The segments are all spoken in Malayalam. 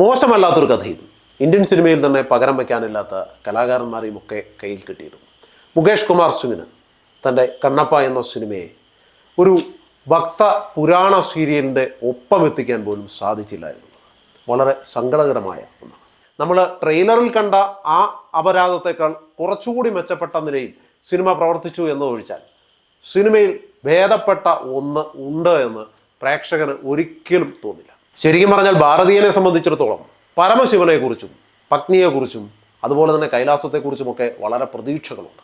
മോശമല്ലാത്തൊരു കഥയും ഇന്ത്യൻ സിനിമയിൽ തന്നെ പകരം വയ്ക്കാനില്ലാത്ത കലാകാരന്മാരെയും ഒക്കെ കയ്യിൽ കിട്ടിയിരുന്നു. മുകേഷ് കുമാർ സിംഗിന് തന്റെ കണ്ണപ്പ എന്ന സിനിമയെ ഒരു ഭക്ത പുരാണ സീരിയലിന്റെ ഒപ്പം എത്തിക്കാൻ പോലും സാധിച്ചില്ല എന്നുള്ളത് വളരെ സങ്കടകരമായ ഒന്നാണ്. നമ്മൾ ട്രെയിലറിൽ കണ്ട ആ അപരാധത്തെക്കാൾ കുറച്ചുകൂടി മെച്ചപ്പെട്ട നിലയിൽ സിനിമ പ്രവർത്തിച്ചു എന്നതൊഴിച്ചാൽ സിനിമയിൽ ഭേദപ്പെട്ട ഒന്ന് ഉണ്ട് എന്ന് പ്രേക്ഷകന് ഒരിക്കലും തോന്നില്ല. ശരിക്കും പറഞ്ഞാൽ ഭാരതീയനെ സംബന്ധിച്ചിടത്തോളം പരമശിവനെക്കുറിച്ചും പത്നിയെക്കുറിച്ചും അതുപോലെ തന്നെ കൈലാസത്തെക്കുറിച്ചുമൊക്കെ വളരെ പ്രതീക്ഷകളുണ്ട്.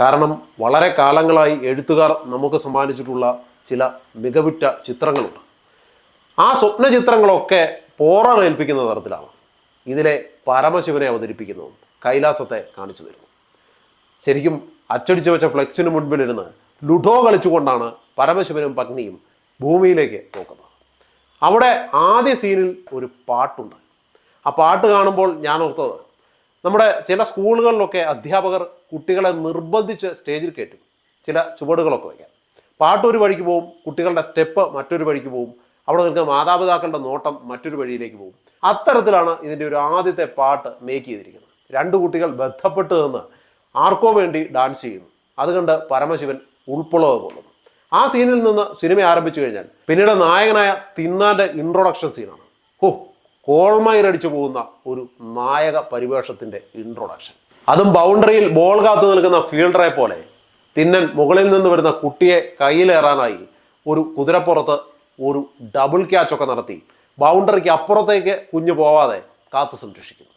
കാരണം വളരെ കാലങ്ങളായി എഴുത്തുകാർ നമുക്ക് സമ്മാനിച്ചിട്ടുള്ള ചില മികവുറ്റ ചിത്രങ്ങളുണ്ട്. ആ സ്വപ്ന ചിത്രങ്ങളൊക്കെ പോറേൽപ്പിക്കുന്ന തരത്തിലാണ് ഇതിലെ പരമശിവനെ അവതരിപ്പിക്കുന്നതും കൈലാസത്തെ കാണിച്ചു തരുന്നു ശരിക്കും അച്ചടിച്ചു വെച്ച ഫ്ലെക്സിന് മുൻപിലിരുന്ന് ലുഡോ കളിച്ചുകൊണ്ടാണ് പരമശിവനും പത്നിയും ഭൂമിയിലേക്ക് നോക്കുന്നത് അവിടെ ആദ്യ സീനിൽ ഒരു പാട്ടുണ്ട്. ആ പാട്ട് കാണുമ്പോൾ ഞാൻ ഓർത്തത് നമ്മുടെ ചില സ്കൂളുകളിലൊക്കെ അധ്യാപകർ കുട്ടികളെ നിർബന്ധിച്ച് സ്റ്റേജിൽ കയറ്റും. ചില ചുവടുകളൊക്കെ വയ്ക്കാൻ. പാട്ട് ഒരു വഴിക്ക് പോവും കുട്ടികളുടെ സ്റ്റെപ്പ് മറ്റൊരു വഴിക്ക് പോവും. അവിടെ നിൽക്കുന്ന മാതാപിതാക്കളുടെ നോട്ടം മറ്റൊരു വഴിയിലേക്ക് പോകും അത്തരത്തിലാണ് ഇതിന്റെ ഒരു ആദ്യത്തെ പാട്ട് മേക്ക് ചെയ്തിരിക്കുന്നത്. രണ്ട് കുട്ടികൾ ബന്ധപ്പെട്ട് നിന്ന് ആർക്കോ വേണ്ടി ഡാൻസ് ചെയ്യുന്നു. അതുകൊണ്ട് പരമശിവൻ ഉൾപ്പുള്ളത് കൊള്ളുന്നു ആ സീനിൽ നിന്ന് സിനിമ ആരംഭിച്ചു കഴിഞ്ഞാൽ പിന്നീട് നായകനായ തിന്നാന്റെ ഇൻട്രൊഡക്ഷൻ സീനാണ് ഹോ കോൾമയിലടിച്ചു പോകുന്ന ഒരു നായക പരിവേഷത്തിന്റെ ഇൻട്രൊഡക്ഷൻ അതും ബൗണ്ടറിയിൽ ബോൾ കാത്തു നിൽക്കുന്ന ഫീൽഡറെ പോലെ തിന്നൻ മുകളിൽ നിന്ന് വരുന്ന കുട്ടിയെ കയ്യിലേറാനായി ഒരു കുതിരപ്പുറത്ത് ഒരു ഡബിൾ ക്യാച്ചൊക്കെ നടത്തി ബൗണ്ടറിക്ക് അപ്പുറത്തേക്ക് കുഞ്ഞു പോവാതെ കാത്ത് സംരക്ഷിക്കുന്നു.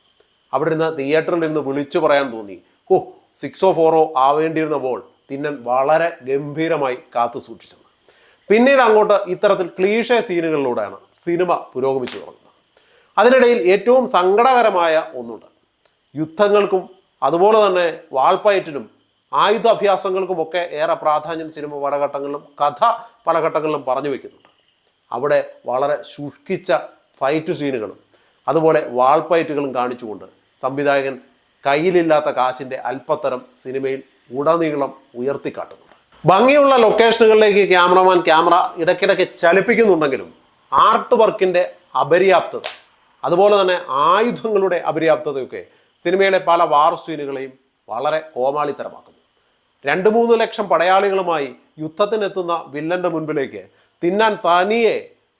അവിടെ നിന്ന് തിയേറ്ററിൽ നിന്ന് വിളിച്ചു പറയാൻ തോന്നി. ഓ സിക്സോ ഫോറോ ആവേണ്ടിയിരുന്ന ബോൾ തിന്നൻ വളരെ ഗംഭീരമായി കാത്തു സൂക്ഷിച്ചത്. പിന്നീട് അങ്ങോട്ട് ഇത്തരത്തിൽ ക്ലീഷ സീനുകളിലൂടെയാണ് സിനിമ പുരോഗമിച്ചു തുടങ്ങുന്നത്. അതിനിടയിൽ ഏറ്റവും സങ്കടകരമായ ഒന്നുണ്ട്. യുദ്ധങ്ങൾക്കും അതുപോലെ തന്നെ വാൾപ്പയറ്റിനും ആയുധാഭ്യാസങ്ങൾക്കുമൊക്കെ ഏറെ പ്രാധാന്യം സിനിമ പല ഘട്ടങ്ങളിലും കഥ പല ഘട്ടങ്ങളിലും പറഞ്ഞു വയ്ക്കുന്നുണ്ട് അവിടെ വളരെ ശുഷ്കിച്ച ഫൈറ്റ് സീനുകളും അതുപോലെ വാൾപ്പയറ്റുകളും കാണിച്ചുകൊണ്ട് സംവിധായകൻ കയ്യിലില്ലാത്ത കാശിന്റെ അല്പത്തരം സിനിമയിൽ ഉടനീളം ഉയർത്തിക്കാട്ടുന്നുണ്ട് ഭംഗിയുള്ള ലൊക്കേഷനുകളിലേക്ക് ക്യാമറമാൻ ക്യാമറ ഇടയ്ക്കിടയ്ക്ക് ചലിപ്പിക്കുന്നുണ്ടെങ്കിലും ആർട്ട് വർക്കിന്റെ അപര്യാപ്തത അതുപോലെ തന്നെ ആയുധങ്ങളുടെ അപര്യാപ്തതയൊക്കെ സിനിമയിലെ പല വാർ സീനുകളെയും വളരെ കോമാളിത്തരമാക്കുന്നു. രണ്ട് മൂന്ന് ലക്ഷം പടയാളികളുമായി യുദ്ധത്തിനെത്തുന്ന വില്ലന്റെ മുൻപിലേക്ക് തിന്നാൻ തനിയെ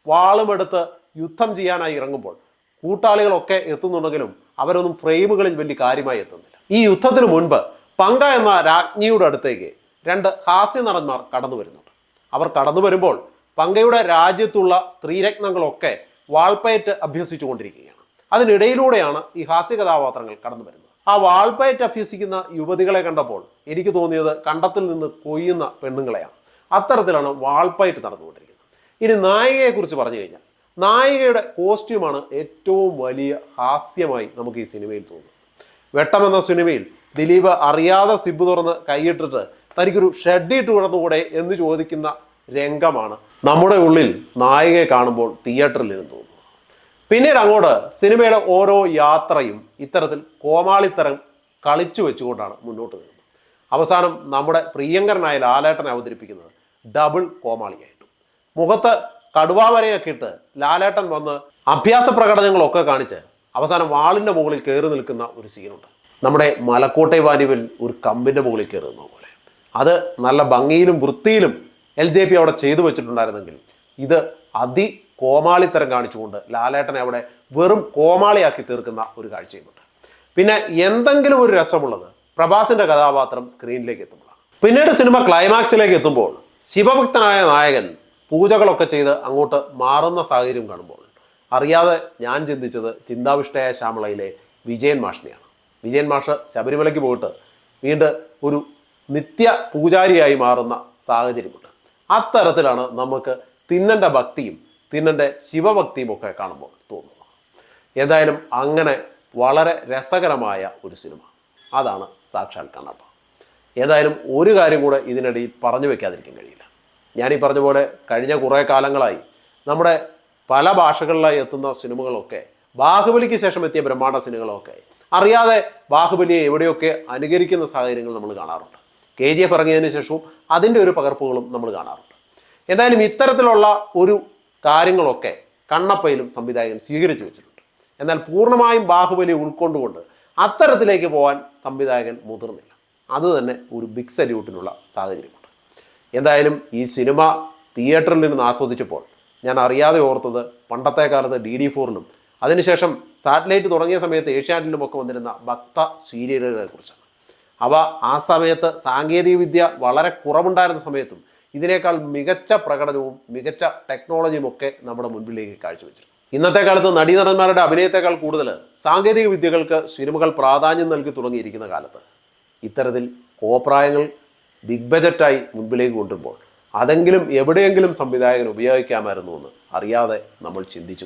വാളുമെടുത്ത് യുദ്ധം ചെയ്യാനായി ഇറങ്ങുമ്പോൾ കൂട്ടാളികളൊക്കെ എത്തുന്നുണ്ടെങ്കിലും അവരൊന്നും ഫ്രെയിമുകളിൽ വലിയ കാര്യമായി എത്തുന്നില്ല. ഈ യുദ്ധത്തിന് മുൻപ് പങ്ക എന്ന രാജ്ഞിയുടെ അടുത്തേക്ക് രണ്ട് ഹാസ്യ നടന്മാർ കടന്നു വരുന്നുണ്ട്. അവർ കടന്നു വരുമ്പോൾ പങ്കയുടെ രാജ്യത്തുള്ള സ്ത്രീരത്നങ്ങളൊക്കെ വാൾപ്പയറ്റ് അഭ്യസിച്ചുകൊണ്ടിരിക്കുകയാണ്. അതിനിടയിലൂടെയാണ് ഈ ഹാസ്യ കഥാപാത്രങ്ങൾ കടന്നു വരുന്നത്. ആ വാൾപ്പയറ്റ് അഭ്യസിക്കുന്ന യുവതികളെ കണ്ടപ്പോൾ എനിക്ക് തോന്നിയത് കണ്ടത്തിൽ നിന്ന് കൊയ്യുന്ന പെണ്ണുങ്ങളെയാണ്. അത്തരത്തിലാണ് വാൾപ്പയറ്റ് നടന്നുകൊണ്ടിരിക്കുന്നത്. ഇനി നായികയെക്കുറിച്ച് പറഞ്ഞു കഴിഞ്ഞാൽ നായികയുടെ കോസ്റ്റ്യൂമാണ് ഏറ്റവും വലിയ ഹാസ്യമായി നമുക്ക് ഈ സിനിമയിൽ തോന്നുന്നത്. വെട്ടം എന്ന സിനിമയിൽ ദിലീപ് അറിയാതെ സിബ് തുറന്ന് കൈയിട്ടിട്ട് തനിക്കൊരു ഷെഡിട്ട് കിടന്നുകൂടെ എന്ന് ചോദിക്കുന്ന രംഗമാണ്. നമ്മുടെ ഉള്ളിൽ നായികയെ കാണുമ്പോൾ തിയേറ്ററിൽ ഇരുന്ന് തോന്നുന്നു പിന്നീട് അങ്ങോട്ട് സിനിമയുടെ ഓരോ യാത്രയും ഇത്തരത്തിൽ കോമാളിത്തരം കളിച്ചു വെച്ചുകൊണ്ടാണ് മുന്നോട്ട് നീങ്ങുന്നത്. അവസാനം നമ്മുടെ പ്രിയങ്കരനായ ലാലേട്ടനെ അവതരിപ്പിക്കുന്നത് ഡബിൾ കോമാളിയായിട്ടും. മുഖത്ത് കടുവാവരയൊക്കെ ഇട്ട് ലാലേട്ടൻ വന്ന് അഭ്യാസ പ്രകടനങ്ങളൊക്കെ കാണിച്ച് അവസാനം വാളിന്റെ മുകളിൽ കയറി നിൽക്കുന്ന ഒരു സീനുണ്ട് നമ്മുടെ മലക്കോട്ടെ വാനുവിൽ ഒരു കമ്പിന്റെ മുകളിൽ കയറുന്ന പോലെ. അത് നല്ല ഭംഗിയിലും വൃത്തിയിലും എൽ ജെ പി അവിടെ ചെയ്തു വെച്ചിട്ടുണ്ടായിരുന്നെങ്കിൽ ഇത് അതി കോമാളിത്തരം കാണിച്ചുകൊണ്ട് ലാലേട്ടനെ അവിടെ വെറും കോമാളിയാക്കി തീർക്കുന്ന ഒരു കാഴ്ചയുമുണ്ട്. പിന്നെ എന്തെങ്കിലും ഒരു രസമുള്ളത് പ്രഭാസിന്റെ കഥാപാത്രം സ്ക്രീനിലേക്ക് എത്തുമ്പോഴാണ്. പിന്നീട് സിനിമ ക്ലൈമാക്സിലേക്ക് എത്തുമ്പോൾ ശിവഭക്തനായ നായകൻ പൂജകളൊക്കെ ചെയ്ത് അങ്ങോട്ട് മാറുന്ന സാഹചര്യം കാണുമ്പോൾ അറിയാതെ ഞാൻ ചിന്തിച്ചത് ചിന്താവിഷ്ടയായ ശ്യാമളയിലെ വിജയൻ മാഷിനെയാണ്. വിജയൻ മാഷ് ശബരിമലയ്ക്ക് പോയിട്ട് വീണ്ടും ഒരു നിത്യ പൂജാരിയായി മാറുന്ന സാഹചര്യമുണ്ട്. അത്തരത്തിലാണ് നമുക്ക് തിന്നന്റെ ഭക്തിയും തിന്നന്റെ ശിവഭക്തിയും ഒക്കെ കാണുമ്പോൾ തോന്നുന്നത്. ഏതായാലും അങ്ങനെ വളരെ രസകരമായ ഒരു സിനിമ. അതാണ് സാക്ഷാൽ കണ്ണപ്പ. ഏതായാലും ഒരു കാര്യം കൂടെ ഇതിനിടയിൽ പറഞ്ഞു വെക്കാതിരിക്കാൻ കഴിയില്ല. ഞാനീ പറഞ്ഞ പോലെ കഴിഞ്ഞ കുറേ കാലങ്ങളായി നമ്മുടെ പല ഭാഷകളിലായി എത്തുന്ന സിനിമകളൊക്കെ ബാഹുബലിക്ക് ശേഷം എത്തിയ ബ്രഹ്മാണ്ഡ സിനിമകളൊക്കെ അറിയാതെ ബാഹുബലിയെ എവിടെയൊക്കെ അനുകരിക്കുന്ന സാഹചര്യങ്ങൾ നമ്മൾ കാണാറുണ്ട്. കെ ജി എഫ് ഇറങ്ങിയതിന് ശേഷവും അതിന്റെ ഒരു പകർപ്പുകളും നമ്മൾ കാണാറുണ്ട്. എന്തായാലും ഇത്തരത്തിലുള്ള ഒരു കാര്യങ്ങളൊക്കെ കണ്ണപ്പയിലും സംവിധായകൻ സ്വീകരിച്ചു വെച്ചിട്ടുണ്ട്. എന്നാൽ പൂർണമായും ബാഹുബലി ഉൾക്കൊണ്ടുകൊണ്ട് അത്തരത്തിലേക്ക് പോകാൻ സംവിധായകൻ മുതിർന്നില്ല. അത് തന്നെ ഒരു ബിഗ് സല്യൂട്ടിനുള്ള സാഹചര്യമുണ്ട്. എന്തായാലും ഈ സിനിമ തിയേറ്ററിൽ നിന്ന് ആസ്വദിച്ചപ്പോൾ ഞാൻ അറിയാതെ ഓർത്തത് പണ്ടത്തെ കാലത്ത് ഡി ഡി ഫോറിലും അതിനുശേഷം സാറ്റലൈറ്റ് തുടങ്ങിയ സമയത്ത് ഏഷ്യാനെറ്റിലും ഒക്കെ വന്നിരുന്ന ഭക്ത സീരിയലുകളെ കുറിച്ചാണ് അവ ആ സമയത്ത് സാങ്കേതികവിദ്യ വളരെ കുറവുണ്ടായിരുന്ന സമയത്തും ഇതിനേക്കാൾ മികച്ച പ്രകടനവും മികച്ച ടെക്നോളജിയും ഒക്കെ നമ്മുടെ മുൻപിലേക്ക് കാഴ്ചവെച്ചിരുന്നു. ഇന്നത്തെ കാലത്ത് നടീനടന്മാരുടെ അഭിനയത്തെക്കാൾ കൂടുതൽ സാങ്കേതിക വിദ്യകൾക്ക് സിനിമകൾ പ്രാധാന്യം നൽകി തുടങ്ങിയിരിക്കുന്ന കാലത്ത് ഇത്തരത്തിൽ കോപ്രായങ്ങൾ ബിഗ് ബജറ്റായി മുൻപിലേക്ക് കൊണ്ടുവരുമ്പോൾ അതെങ്കിലും എവിടെയെങ്കിലും സംവിധായകൻ ഉപയോഗിക്കാമായിരുന്നു എന്ന് അറിയാതെ നമ്മൾ ചിന്തിച്ചു